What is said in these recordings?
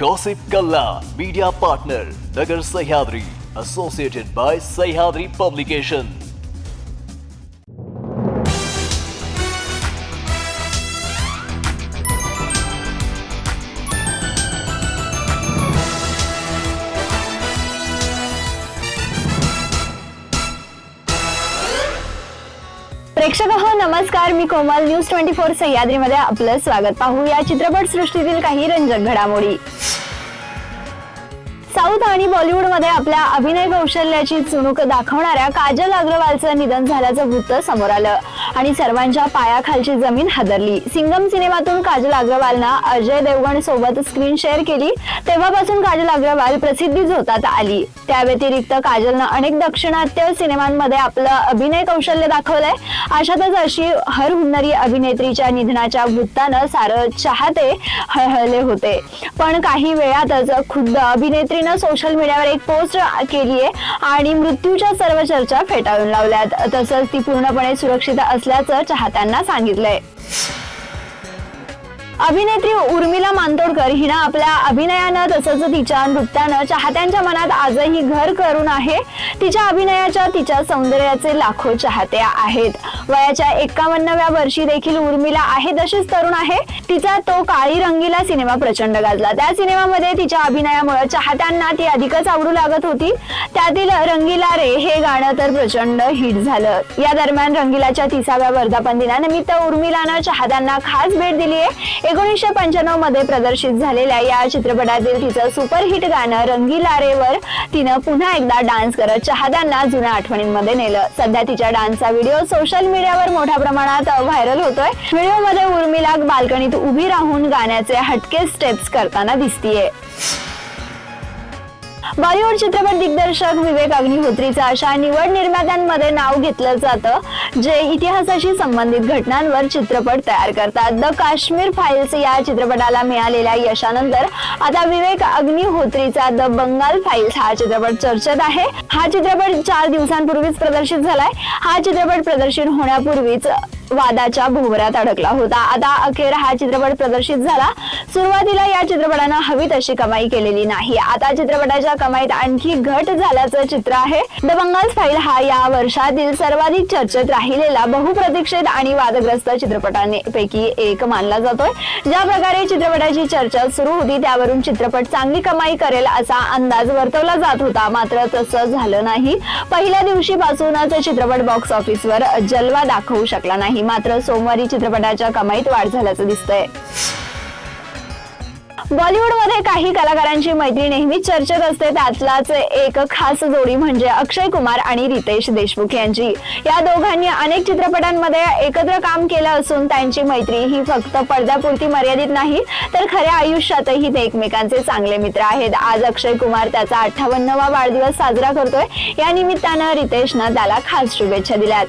Gossip Kalla, media partner, Nagar Sahyadri, associated by Sahyadri Publication. प्रेक्षक हो नमस्कार. मी कोमल. न्यूज ट्वेंटी फोर सह्याद्रीमध्ये आपलं स्वागत. पाहू या चित्रपट सृष्टीतील काही रंजक घडामोडी. साऊथ आणि बॉलिवूडमध्ये आपल्या अभिनय कौशल्याची चुणूक दाखवणाऱ्या काजल अग्रवालचं निधन झाल्याचं वृत्त समोर आलं. आणि सर्वांच्या पायाखालची जमीन हादरली. सिंगम सिनेमातून काजल अग्रवालनं अजय देवगण सोबत स्क्रीन शेअर केली. तेव्हापासून काजल अग्रवाल प्रसिद्धी झोतात आली. त्या व्यतिरिक्त काजलनं अनेक दक्षिणात्य सिनेमांमध्ये आपलं अभिनय कौशल्य दाखवलंय. अशातच अशी हर हुन्नरी अभिनेत्रीच्या निधनाच्या वृत्तानं सारं चाहते हळहळले होते. पण काही वेळातच खुद्द अभिनेत्रीनं सोशल मीडियावर एक पोस्ट केली आहे आणि मृत्यूच्या सर्व चर्चा फेटाळून लावल्यात. तसंच ती पूर्णपणे सुरक्षित असल्याचं चाहत्यांना सांगितलंय. अभिनेत्री उर्मिला मातोंडकर हिनं आपल्या अभिनयानं तसंच तिच्या नृत्यानं चाहत्यांच्या मनात आजही घर करून आहे. तिच्या अभिनयाच्या तिच्या सौंदर्याचे लाखो चाहते आहेत. वयाच्या एकावन्नव्या वर्षी देखील उर्मिला आहे तशीच तरुण आहे. तिचा तो काळी रंगीला सिनेमा प्रचंड गाजला. त्या सिनेमामध्ये तिच्या अभिनयामुळे चाहत्यांना ती अधिकच आवडू लागत होती. त्यातील रंगीला रे हे गाणं तर प्रचंड हिट झालं. या दरम्यान रंगीलाच्या तिसाव्या वर्धापन दिनानिमित्त उर्मिलानं चाहत्यांना खास भेट दिली आहे. एकोणीसशे पंच्याण्णवमध्ये प्रदर्शित झालेल्या या चित्रपटातील तिचं सुपरहिट गाणं रंगीला रे वर तिनं पुन्हा एकदा डान्स करत चाहत्यांना जुन्या आठवणींमध्ये नेलं. सध्या तिच्या डान्सचा व्हिडिओ सोशल मीडिया मीडियावर मोठ्या प्रमाणात व्हायरल होतोय. व्हिडिओमध्ये उर्मिला बाल्कनीत उभी राहून गाण्याचे हटके स्टेप्स करताना दिसतीये. बॉलिवूड चित्रपट दिग्दर्शक विवेक अग्निहोत्रीचं अशा निवड निर्मात्यांमध्ये नाव घेतलं जातं जे इतिहासाशी संबंधित घटनांवर चित्रपट तयार करतात. द काश्मीर फाईल्स या चित्रपटाला मिळालेल्या यशानंतर आता विवेक अग्निहोत्रीचा द बंगाल फाईल्स हा चित्रपट चर्चेत आहे. हा चित्रपट चार दिवसांपूर्वीच प्रदर्शित झालाय. हा चित्रपट प्रदर्शित होण्यापूर्वीच वादाच्या भोवऱ्यात अडकला होता. आता अखेर हा चित्रपट प्रदर्शित झाला. सुरुवातीला या चित्रपटानं हवी तशी कमाई केलेली नाही. आता चित्रपटाच्या कमाईत आणखी घट झाल्याचं चित्र आहे. द बंगाल फाईल हा या वर्षातील सर्वाधिक चर्चेत राहिलेला बहुप्रतीक्षित आणि वादग्रस्त चित्रपटांपैकी एक मानला जातोय. ज्या प्रकारे चित्रपटाची चर्चा सुरू होती त्यावरून चित्रपट चांगली कमाई करेल असा अंदाज वर्तवला जात होता. मात्र तसं झालं नाही. पहिल्या दिवशीपासूनच चित्रपट बॉक्स ऑफिसवर जलवा दाखवू शकला नाही. मात्र सोमवारी चित्रपटाच्या कमाईत वाढ झाल्याचं दिसतंय. बॉलिवूडमध्ये काही कलाकारांची मैत्री नेहमी चर्चेत असते. त्यातलाच एक खास जोडी म्हणजे अक्षय कुमार आणि रितेश देशमुख यांची. या दोघांनी अनेक चित्रपटांमध्ये एकत्र काम केलं असून त्यांची मैत्री ही फक्त पडद्यापुरती मर्यादित नाही तर खऱ्या आयुष्यातही ते एकमेकांचे चांगले मित्र आहेत. आज अक्षय कुमार त्याचा अठ्ठावन्नवा वाढदिवस साजरा करतोय. या निमित्तानं रितेशनं त्याला खास शुभेच्छा दिल्यात.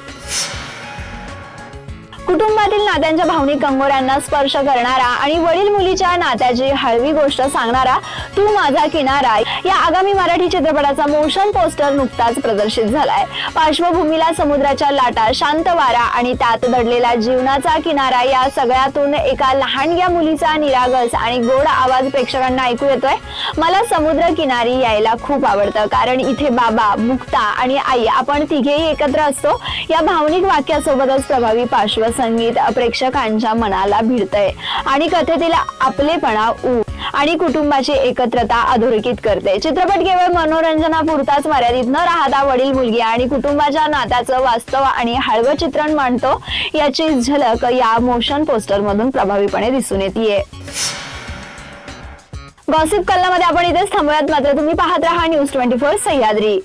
कुटुंबातील नात्यांच्या भावनिक कंगोऱ्यांना स्पर्श करणारा आणि वडील मुलीच्या नात्याची हळवी गोष्ट सांगणारा तू माझा किनारा या आगामी मराठी चित्रपटाचा मोशन पोस्टर नुकताच प्रदर्शित झालाय. पार्श्वभूमीला समुद्राच्या लाटा शांत वारा आणि त्यात दडलेला जीवनाचा किनारा या सगळ्यातून एका लहानग्या मुलीचा निरागस आणि गोड आवाज प्रेक्षकांना ऐकू येतोय. मला समुद्र किनारी यायला खूप आवडतं कारण इथे बाबा मुक्ता आणि आई आपण तिघेही एकत्र असतो. या भावनिक वाक्यासोबतच प्रभावी संगीत प्रेक्षकांच्या मनाला भिडतंय आणि कथेतील आपलेपणा ऊ आणि कुटुंबाची एकत्रता अधोरेखित करते चित्रपट केवळ मनोरंजनापुरताच मर्यादित न राहता वडील मुलगी आणि कुटुंबाच्या नात्याचं वास्तव आणि हळवं चित्रण मांडतो याची झलक या मोशन पोस्टर मधून प्रभावीपणे दिसून येते गॉसिप कल्लामध्ये आपण इथेच थांबूयात. मात्र तुम्ही पाहत राहा न्यूज ट्वेंटी फोर सह्याद्री.